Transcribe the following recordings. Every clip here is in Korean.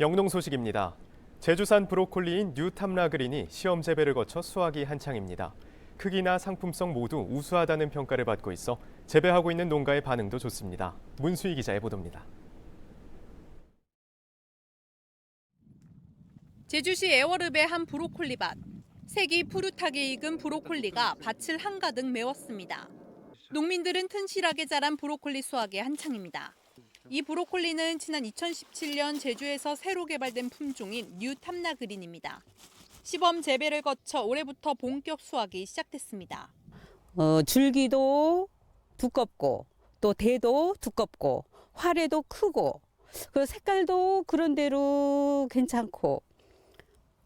영농 소식입니다. 제주산 브로콜리인 뉴탐라그린이 시험 재배를 거쳐 수확이 한창입니다. 크기나 상품성 모두 우수하다는 평가를 받고 있어 재배하고 있는 농가의 반응도 좋습니다. 문수희 기자의 보도입니다. 제주시 애월읍의 한 브로콜리 밭. 색이 푸릇하게 익은 브로콜리가 밭을 한가득 메웠습니다. 농민들은 튼실하게 자란 브로콜리 수확에 한창입니다. 이 브로콜리는 지난 2017년 제주에서 새로 개발된 품종인 뉴 탐나 그린입니다. 시범 재배를 거쳐 올해부터 본격 수확이 시작됐습니다. 어, 줄기도 두껍고 또 대도 두껍고 활에도 크고 그 색깔도 그런대로 괜찮고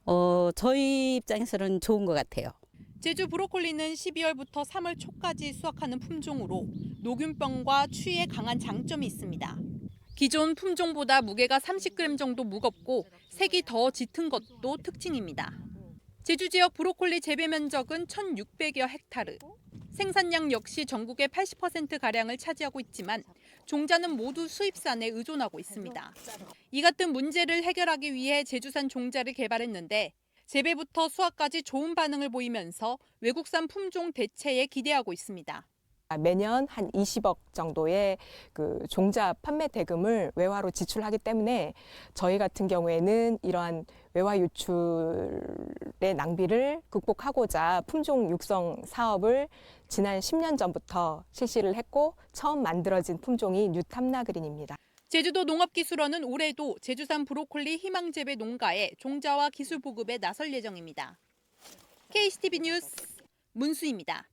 어, 저희 입장에서는 좋은 것 같아요. 제주 브로콜리는 12월부터 3월 초까지 수확하는 품종으로 녹균병과 추위에 강한 장점이 있습니다. 기존 품종보다 무게가 30g 정도 무겁고 색이 더 짙은 것도 특징입니다. 제주 지역 브로콜리 재배 면적은 1,600여 헥타르. 생산량 역시 전국의 80%가량을 차지하고 있지만 종자는 모두 수입산에 의존하고 있습니다. 이 같은 문제를 해결하기 위해 제주산 종자를 개발했는데 재배부터 수확까지 좋은 반응을 보이면서 외국산 품종 대체에 기대하고 있습니다. 매년 한 20억 정도의 그 종자 판매 대금을 외화로 지출하기 때문에 저희 같은 경우에는 이러한 외화 유출의 낭비를 극복하고자 품종 육성 사업을 지난 10년 전부터 실시를 했고 처음 만들어진 품종이 뉴탐나그린입니다. 제주도 농업기술원은 올해도 제주산 브로콜리 희망재배 농가에 종자와 기술 보급에 나설 예정입니다. KCTV 뉴스 문수입니다.